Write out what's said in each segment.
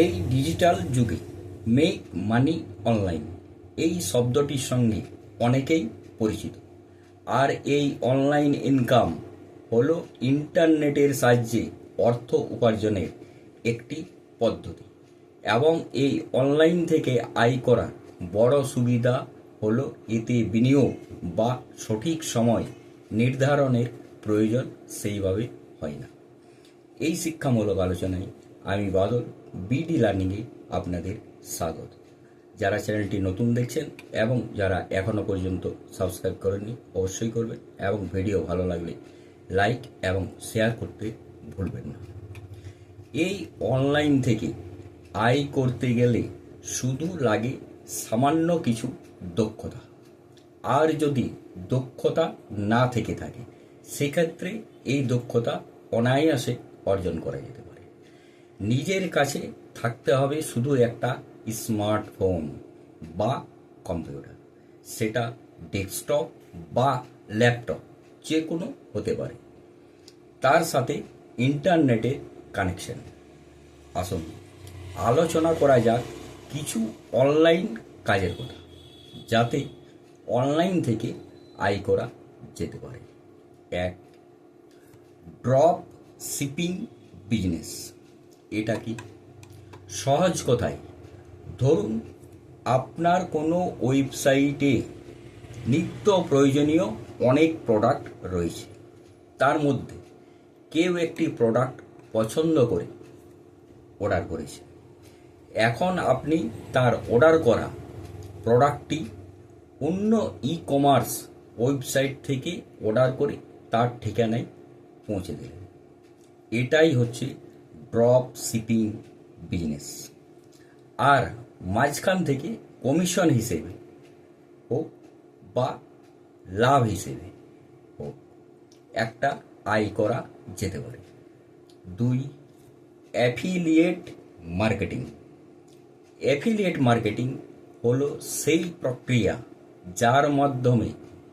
এই ডিজিটাল যুগে make money online এই শব্দটির সঙ্গে অনেকেই পরিচিত। আর এই অনলাইন ইনকাম হল ইন্টারনেটের সাহায্যে অর্থ উপার্জনের একটি পদ্ধতি। এবং এই অনলাইন থেকে আয় করা বড় সুবিধা হল এতে বিনিয়োগ বা সঠিক সময় নির্ধারণের প্রয়োজন সেইভাবে হয় না। এই শিক্ষামূলক আলোচনায় আমি বাদল বিডি লার্নিংয়ে আপনাদের স্বাগত। যারা চ্যানেলটি নতুন দেখছেন এবং যারা এখনও পর্যন্ত সাবস্ক্রাইব করেননি, অবশ্যই করবেন এবং ভিডিও ভালো লাগলে লাইক এবং শেয়ার করতে ভুলবেন না। এই অনলাইন থেকে আয় করতে গেলে শুধু লাগে সামান্য কিছু দক্ষতা। আর যদি দক্ষতা না থেকে থাকে, সেক্ষেত্রে এই দক্ষতা অনায়াসে অর্জন করা যেতে পারে। নিজের কাছে থাকতে হবে শুধু একটা স্মার্টফোন বা কম্পিউটার। সেটা ডেস্কটপ বা ল্যাপটপ যে কোনো হতে পারে। তার সাথে ইন্টারনেটের কানেকশন। আসুন, আলোচনা করা যাক কিছু অনলাইন কাজের কথা, যাতে অনলাইন থেকে আয় করা যেতে পারে। এক, ড্রপ শিপিং বিজনেস। এটা কি? সহজ কথায় ধরুন, আপনার কোনো ওয়েবসাইটে নিত্য প্রয়োজনীয় অনেক প্রোডাক্ট রয়েছে। তার মধ্যে কেউ একটি প্রোডাক্ট পছন্দ করে অর্ডার করেছে। এখন আপনি তার অর্ডার করা প্রোডাক্টটি অন্য ই কমার্স ওয়েবসাইট থেকে অর্ডার করে তার ঠিকানায় পৌঁছে দিলেন। এটাই হচ্ছে ড্রপ শিপিং বিজনেস আর মাঝখান থেকে কমিশন হিসেবে হোক বা লাভ হিসেবে হোক, একটা আয় করা যেতে পারে। দুই অ্যাফিলিয়েট মার্কেটিং অ্যাফিলিয়েট মার্কেটিং হলো সেই প্রক্রিয়া যার মাধ্যমে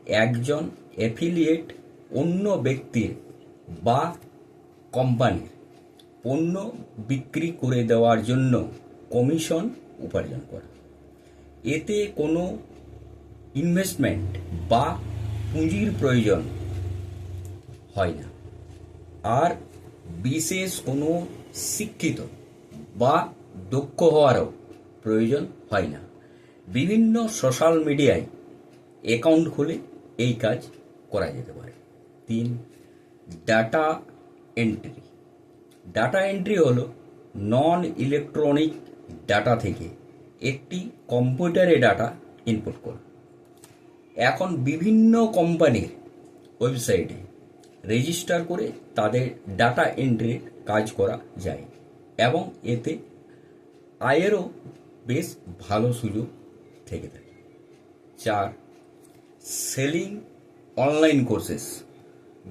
একজন অ্যাফিলিয়েট অন্য ব্যক্তির বা কোম্পানির পণ্য বিক্রি করে দেওয়ার জন্য কমিশন উপার্জন করা। এতে কোনো ইনভেস্টমেন্ট বা পুঁজির প্রয়োজন হয় না। আর বিশেষ কোনো শিক্ষিত বা দক্ষ হওয়ারও প্রয়োজন হয় না। বিভিন্ন সোশ্যাল মিডিয়ায় অ্যাকাউন্ট খুলে এই কাজ করা যেতে পারে। তিন ডাটা এন্ট্রি ডাটা এন্ট্রি হলো নন ইলেকট্রনিক ডাটা থেকে একটি কম্পিউটারে ডাটা ইনপুট করা। এখন বিভিন্ন কোম্পানির ওয়েবসাইটে রেজিস্টার করে তাদের ডাটা এন্ট্রির কাজ করা যায় এবং এতে আয়েরও বেশ ভালো সুযোগ থেকে থাকে। চার, সেলিং অনলাইন কোর্সেস।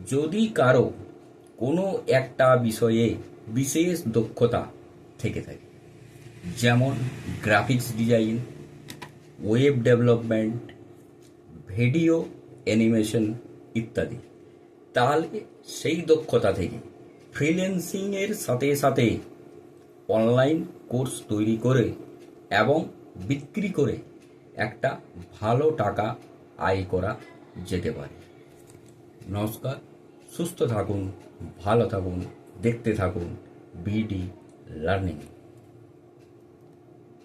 যদি কারও কোনো একটা বিষয়ে বিশেষ দক্ষতা থেকে থাকে। যেমন graphics design web development video animation ইত্যাদি। তাহলে সেই দক্ষতা থেকে ফ্রিল্যান্সিংয়ের সাথে সাথে অনলাইন কোর্স তৈরি করে এবং বিক্রি করে একটা ভালো টাকা আয় করা যেতে পারে। নমস্কার। সুস্থ থাকুন ভালো থাকুন দেখতে থাকুন বিডি লার্নিং।